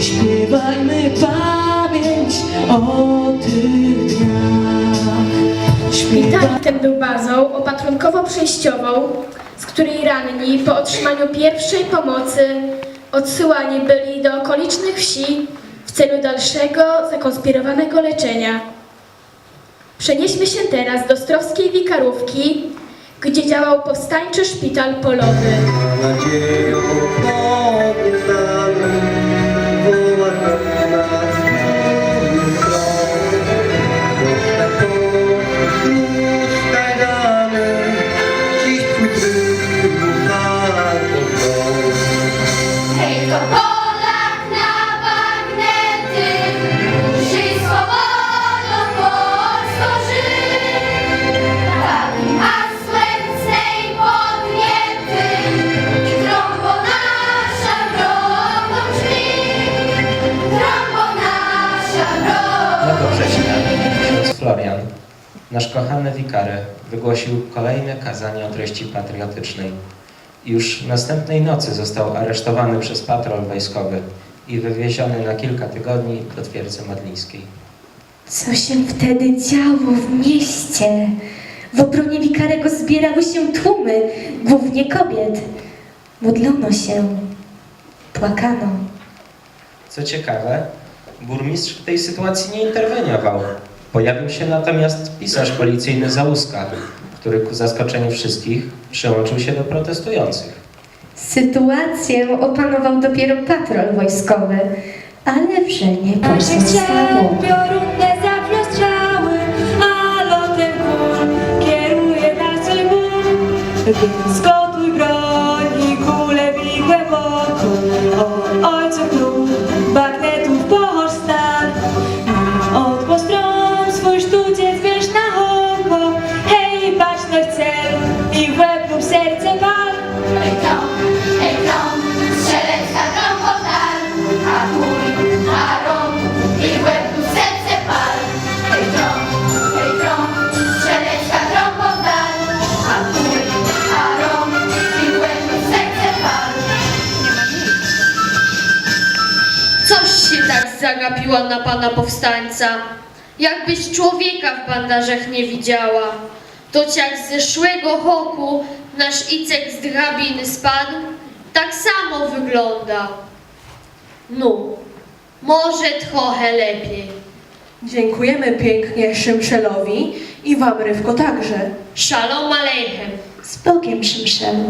Śpiewajmy pamięć o tych dniach. Śpiewajmy ten był bazą opatrunkowo-przejściową, z której ranni po otrzymaniu pierwszej pomocy odsyłani byli do okolicznych wsi w celu dalszego zakonspirowanego leczenia. Przenieśmy się teraz do Strowskiej Wikarówki, gdzie działał powstańczy szpital polowy. Ksiądz Florian, nasz kochany wikary, wygłosił kolejne kazanie o treści patriotycznej. Już następnej nocy został aresztowany przez patrol wojskowy i wywieziony na kilka tygodni do twierdzy modlińskiej. Co się wtedy działo w mieście? W obronie Wikarego zbierały się tłumy, głównie kobiet. Modlono się, płakano. Co ciekawe, burmistrz w tej sytuacji nie interweniował. Pojawił się natomiast pisarz policyjny Załuska, który ku zaskoczeniu wszystkich przyłączył się do protestujących. Sytuację opanował dopiero patrol wojskowy, ale chciały piorunne zaprostrzały, a lotem kul kieruje nasz Bóg. Więc gotuj broń i kule bij głęboko, o ojcu zagapiła na pana powstańca. Jakbyś człowieka w bandażach nie widziała. Toć jak z zeszłego roku nasz Icek z drabiny spadł, tak samo wygląda. No, może trochę lepiej. Dziękujemy pięknie Szymszelowi i Wam Rywko także. Shalom Aleichem. Z Bogiem Szymszelu.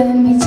pueden visitar.